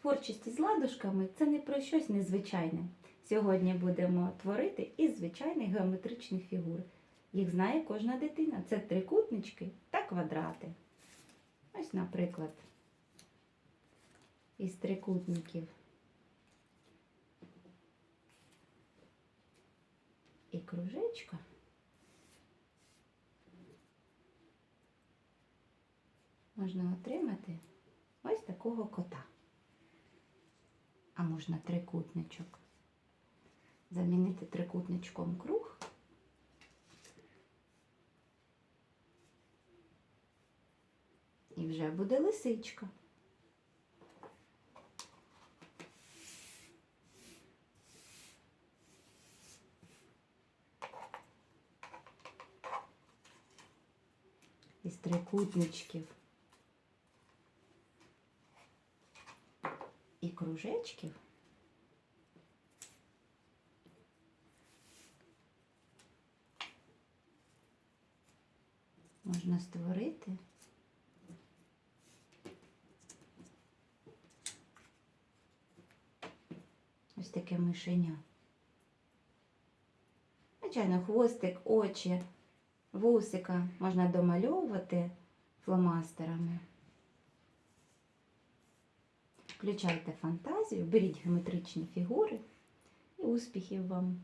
Творчість з ладушками це не про щось незвичайне. Сьогодні будемо творити із звичайних геометричних фігур. Їх знає кожна дитина. Це трикутнички та квадрати. Ось, наприклад, із трикутників. І кружечка. Можна отримати ось такого кота. А можна трикутничок. Замінити трикутничком круг. І вже буде лисичка. Із трикутничків і кружечків можна створити ось таке мишеня. Звичайно, хвостик, очі, вусика можна домальовувати фломастерами. Включайте фантазію, беріть геометричні фігури і успіхів вам!